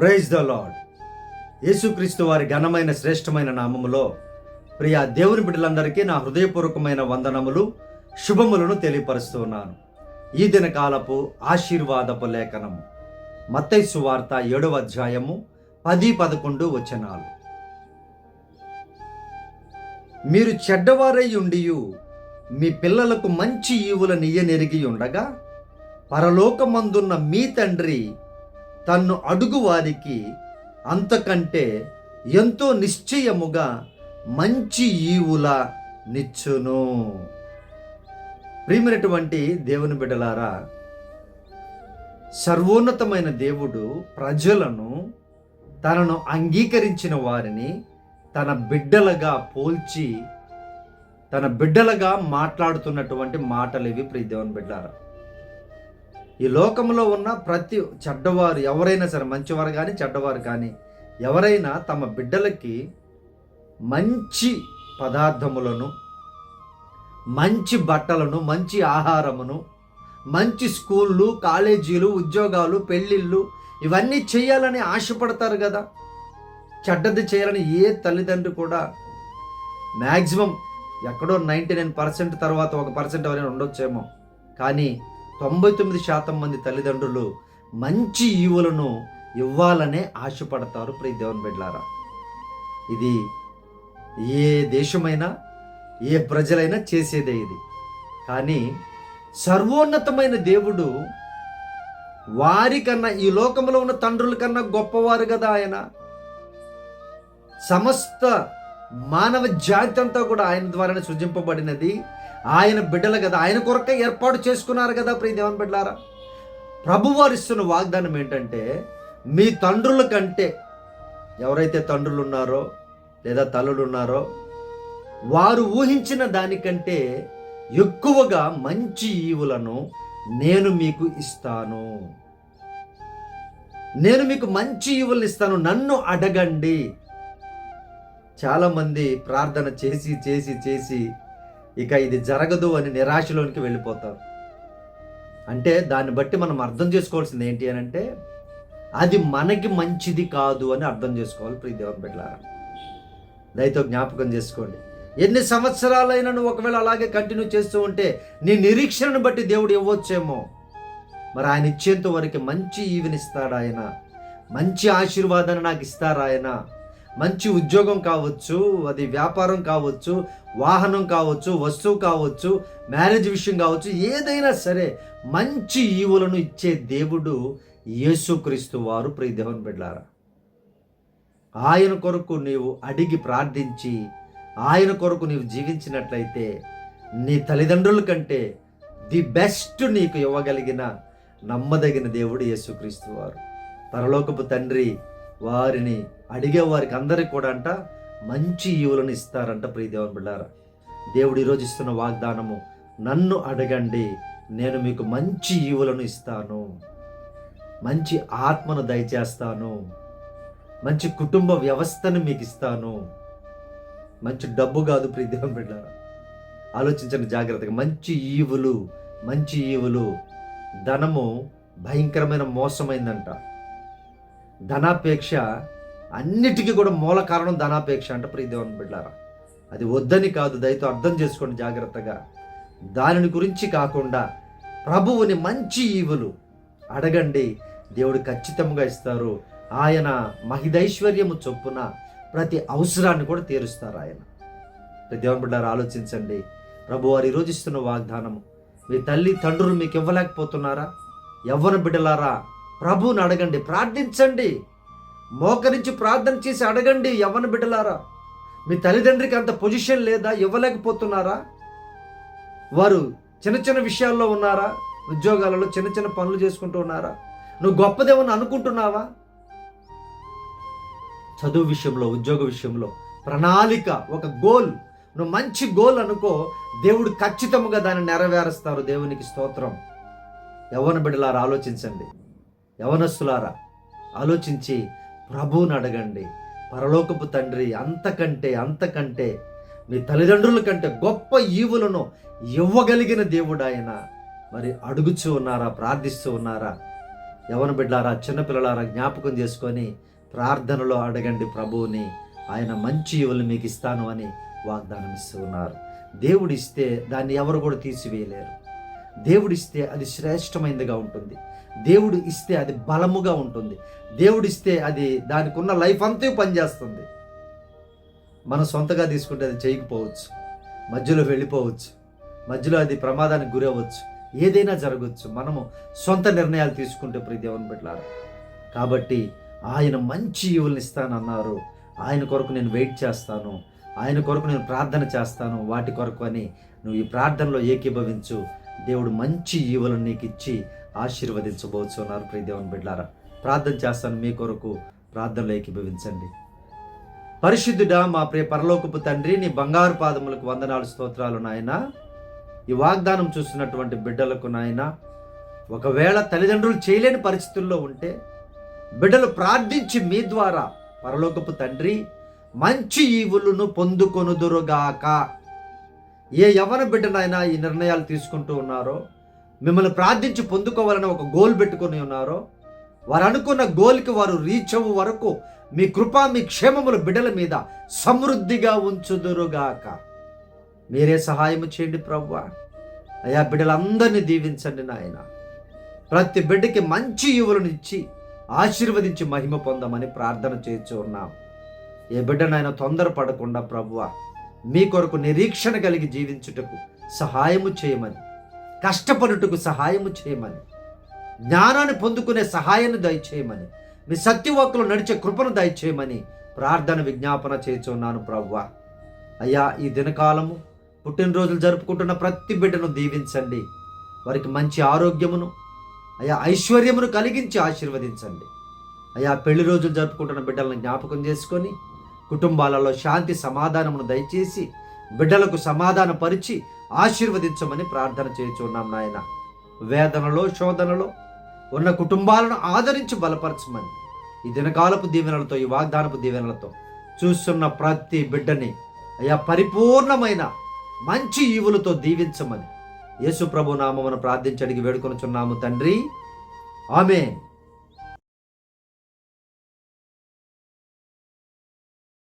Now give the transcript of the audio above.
Praise the lord యేసుక్రీస్తు వారి ఘనమైన శ్రేష్టమైన నామములో ప్రియ దేవుని బిడ్డలందరికీ నా హృదయపూర్వకమైన వందనములు శుభములను తెలియపరుస్తున్నాను ఈ దినకాలపు ఆశీర్వాదపు లేఖనం మత్తైసు వార్త ఏడవ అధ్యాయము పది పదకొండు వచనాలు. మీరు చెడ్డవారై ఉండియు మీ పిల్లలకు మంచి ఈవుల నియ్యనెరిగి ఉండగా పరలోకమందున్న మీ తండ్రి తన్ను అడుగు వారికి అంతకంటే ఎంతో నిశ్చయముగా మంచి ఈవుల నిచ్చును. ప్రియమైనటువంటి దేవుని బిడ్డలారా సర్వోన్నతమైన దేవుడు ప్రజలను తనను అంగీకరించిన వారిని తన బిడ్డలుగా పోల్చి తన బిడ్డలుగా మాట్లాడుతున్నటువంటి మాటలు ఇవి ప్రియ దేవుని బిడ్డారా ఈ లోకంలో ఉన్న ప్రతి చెడ్డవారు ఎవరైనా సరే మంచివారు కానీ చెడ్డవారు కానీ ఎవరైనా తమ బిడ్డలకి మంచి పదార్థములను మంచి బట్టలను మంచి ఆహారమును మంచి స్కూళ్ళు కాలేజీలు ఉద్యోగాలు పెళ్ళిళ్ళు ఇవన్నీ చేయాలని ఆశపడతారు కదా. చెడ్డది చేయాలని ఏ తల్లిదండ్రి కూడా మ్యాక్సిమం ఎక్కడో నైంటీ నైన్ పర్సెంట్ తర్వాత ఒక పర్సెంట్ ఎవరైనా ఉండొచ్చేమో. కానీ తొంభై తొమ్మిది శాతం మంది తల్లిదండ్రులు మంచి ఈవులను ఇవ్వాలనే ఆశపడతారు ప్రీ దేవుని బిడ్లారా ఇది ఏ దేశమైనా ఏ ప్రజలైనా చేసేదే ఇది. కానీ సర్వోన్నతమైన దేవుడు వారికన్నా ఈ లోకంలో ఉన్న తండ్రుల కన్నా గొప్పవారు కదా ఆయన. సమస్త మానవ జాతి అంతా కూడా ఆయన ద్వారానే సృజింపబడినది. ఆయన బిడ్డలు కదా ఆయన కొరకే ఏర్పాటు చేసుకున్నారు కదా ప్రియ దేవన్ బిడ్డలారా. ప్రభువారు ఇస్తున్న వాగ్దానం ఏంటంటే మీ తండ్రుల కంటే ఎవరైతే తండ్రులు ఉన్నారో లేదా తల్లులు ఉన్నారో వారు ఊహించిన దానికంటే ఎక్కువగా మంచి ఈవులను నేను మీకు ఇస్తాను. నేను మీకు మంచి ఈవులను ఇస్తాను నన్ను అడగండి. చాలామంది ప్రార్థన చేసి చేసి చేసి ఇక ఇది జరగదు అని నిరాశలోనికి వెళ్ళిపోతారు. అంటే దాన్ని బట్టి మనం అర్థం చేసుకోవాల్సింది ఏంటి అని అంటే అది మనకి మంచిది కాదు అని అర్థం చేసుకోవాలి ప్రియ దేవుని బిడ్డలారా. దయతో జ్ఞాపకం చేసుకోండి. ఎన్ని సంవత్సరాలైనా నువ్వు ఒకవేళ అలాగే కంటిన్యూ చేస్తూ ఉంటే నీ నిరీక్షణను బట్టి దేవుడు ఇవ్వచ్చేమో. మరి ఆయన ఇచ్చేంత వరకు మంచి ఈవినిస్తాడు ఆయన మంచి ఆశీర్వాదాన్ని నాకు ఇస్తారా ఆయన మంచి ఉద్యోగం కావచ్చు అది వ్యాపారం కావచ్చు వాహనం కావచ్చు వస్తువు కావచ్చు మ్యారేజ్ విషయం కావచ్చు ఏదైనా సరే మంచి ఈవులను ఇచ్చే దేవుడు యేసుక్రీస్తు వారు. ప్రియ దేవుని బిడ్డారా ఆయన కొరకు నీవు అడిగి ప్రార్థించి ఆయన కొరకు నీవు జీవించినట్లయితే నీ తల్లిదండ్రుల కంటే ది బెస్ట్ నీకు ఇవ్వగలిగిన నమ్మదగిన దేవుడు యేసుక్రీస్తు వారు. పరలోకపు తండ్రి వారిని అడిగే వారికి అందరికి కూడా అంట మంచి ఈవులను ఇస్తారంట ప్రియదేవన్ బిడ్డారా దేవుడు ఈరోజు ఇస్తున్న వాగ్దానము నన్ను అడగండి నేను మీకు మంచి ఈవులను ఇస్తాను. మంచి ఆత్మను దయచేస్తాను. మంచి కుటుంబ వ్యవస్థను మీకు ఇస్తాను. మంచి డబ్బు కాదు ప్రియదేవన్ బిడ్డారా ఆలోచించండి జాగ్రత్తగా. మంచి ఈవులు మంచి ఈవులు ధనము భయంకరమైన మోసమైందంట. ధనాపేక్ష అన్నిటికీ కూడా మూల కారణం ధనాపేక్ష అంట ప్రియదేవన్ బిడ్డారా అది వద్దని కాదు దయతో అర్థం చేసుకోండి జాగ్రత్తగా. దానిని గురించి కాకుండా ప్రభువుని మంచి ఈవులు అడగండి. దేవుడు ఖచ్చితంగా ఇస్తారు. ఆయన మహిదైశ్వర్యము చొప్పున ప్రతి అవసరాన్ని కూడా తీరుస్తారు ఆయన. దేవుని బిడ్డారు ఆలోచించండి. ప్రభు వారు ఈరోజు ఇస్తున్న వాగ్దానము మీ తల్లి తండ్రులు మీకు ఇవ్వలేకపోతున్నారా? ఎవరి బిడ్డలారా ప్రభువుని అడగండి ప్రార్థించండి. మోకరించి ప్రార్థన చేసి అడగండి ఎవరిని బిడ్డలారా. మీ తల్లిదండ్రికి అంత పొజిషన్ లేదా? ఇవ్వలేకపోతున్నారా? వారు చిన్న చిన్న విషయాల్లో ఉన్నారా? ఉద్యోగాలలో చిన్న చిన్న పనులు చేసుకుంటూ ఉన్నారా? నువ్వు గొప్పదేమని అనుకుంటున్నావా? చదువు విషయంలో ఉద్యోగ విషయంలో ప్రణాళిక ఒక గోల్. నువ్వు మంచి గోల్ అనుకో దేవుడు ఖచ్చితంగా దాన్ని నెరవేరుస్తారు. దేవునికి స్తోత్రం. ఎవరిని బిడ్డలారా ఆలోచించండి. యవనస్సులారా ఆలోచించి ప్రభువుని అడగండి. పరలోకపు తండ్రి అంతకంటే అంతకంటే మీ తల్లిదండ్రుల కంటే గొప్ప ఈవులను ఇవ్వగలిగిన దేవుడు ఆయన మరి అడుగుచూ ఉన్నారా ప్రార్థిస్తూ ఉన్నారా? యవన బిడ్డారా చిన్నపిల్లలారా జ్ఞాపకం చేసుకొని ప్రార్థనలో అడగండి ప్రభువుని. ఆయన మంచి ఈవులు మీకు ఇస్తాను అని వాగ్దానం ఇస్తూ ఉన్నారు. దేవుడిస్తే దాన్ని ఎవరు కూడా తీసివేయలేరు. దేవుడిస్తే అది శ్రేష్టమైనదిగా ఉంటుంది. దేవుడు ఇస్తే అది బలముగా ఉంటుంది. దేవుడిస్తే అది దానికి ఉన్న లైఫ్ అంతా పనిచేస్తుంది. మనం సొంతగా తీసుకుంటే అది చేయకపోవచ్చు. మధ్యలో వెళ్ళిపోవచ్చు. మధ్యలో అది ప్రమాదానికి గురవ్వచ్చు. ఏదైనా జరగవచ్చు మనము సొంత నిర్ణయాలు తీసుకుంటే ప్రతి దేవుని పెట్టారు కాబట్టి ఆయన మంచి ఈవుల్ని ఇస్తానన్నారు. ఆయన కొరకు నేను వెయిట్ చేస్తాను. ఆయన కొరకు నేను ప్రార్థన చేస్తాను. వాటి కొరకు అని నువ్వు ఈ ప్రార్థనలో ఏకీభవించు. దేవుడు మంచి ఈవులను నీకు ఇచ్చి ఆశీర్వదించబోతున్నారు ప్రియదేవన్ బిడ్డారా ప్రార్థన చేస్తాను మీ కొరకు ప్రార్థనలో ఏకీభవించండి. పరిశుద్ధుడా మా ప్రియ పరలోకపు తండ్రి నీ బంగారు పాదములకు వందనాలు స్తోత్రాలు నాయన. ఈ వాగ్దానం చూస్తున్నటువంటి బిడ్డలకు నాయన ఒకవేళ తల్లిదండ్రులు చేయలేని పరిస్థితుల్లో ఉంటే బిడ్డలు ప్రార్థించి మీ ద్వారా పరలోకపు తండ్రి మంచి ఈవులను పొందుకొనుదురుగాక. ఏ యవన బిడ్డనైనా ఈ నిర్ణయాలు తీసుకుంటూ ఉన్నారో మిమ్మల్ని ప్రార్థించి పొందుకోవాలని ఒక గోల్ పెట్టుకొని ఉన్నారో వారు అనుకున్న గోల్కి వారు రీచ్ అవ్వు వరకు మీ కృప మీ క్షేమముల బిడ్డల మీద సమృద్ధిగా ఉంచుదురుగాక. మీరే సహాయం చేయండి ప్రవ్వ. అయా బిడ్డలందరినీ దీవించండి నాయన. ప్రతి బిడ్డకి మంచి యువలను ఇచ్చి ఆశీర్వదించి మహిమ పొందమని ప్రార్థన చేయించు ఉన్నాం. ఏ బిడ్డనైనా తొందరపడకుండా ప్రభువ మీ కొరకు నిరీక్షణ కలిగి జీవించుటకు సహాయము చేయమని కష్టపడుటకు సహాయము చేయమని. జ్ఞానాన్ని పొందుకునే సహాయాన్ని దయచేయమని. మీ సత్యవాకులు నడిచే కృపను దయచేయమని ప్రార్థన విజ్ఞాపన చేస్తున్నాను ప్రవ్వ. అయ్యా ఈ దినకాలము పుట్టినరోజులు జరుపుకుంటున్న ప్రతి బిడ్డను దీవించండి. వారికి మంచి ఆరోగ్యమును అయా ఐశ్వర్యమును కలిగించి ఆశీర్వదించండి. అయా పెళ్ళి రోజులు జరుపుకుంటున్న బిడ్డలను జ్ఞాపకం చేసుకొని కుటుంబాలలో శాంతి సమాధానమును దయచేసి బిడ్డలకు సమాధాన పరిచి ఆశీర్వదించమని ప్రార్థన చేయుచున్నాం నాయన. వేదనలో శోధనలో ఉన్న కుటుంబాలను ఆదరించి బలపరచమని ఈ దినకాలపు దీవెనలతో ఈ వాగ్దానపు దీవెనలతో చూస్తున్న ప్రతి బిడ్డని అయా పరిపూర్ణమైన మంచి ఈవులతో దీవించమని యేసు ప్రభు నామమును ప్రార్థించడికి వేడుకొనుచున్నాము తండ్రి. ఆమె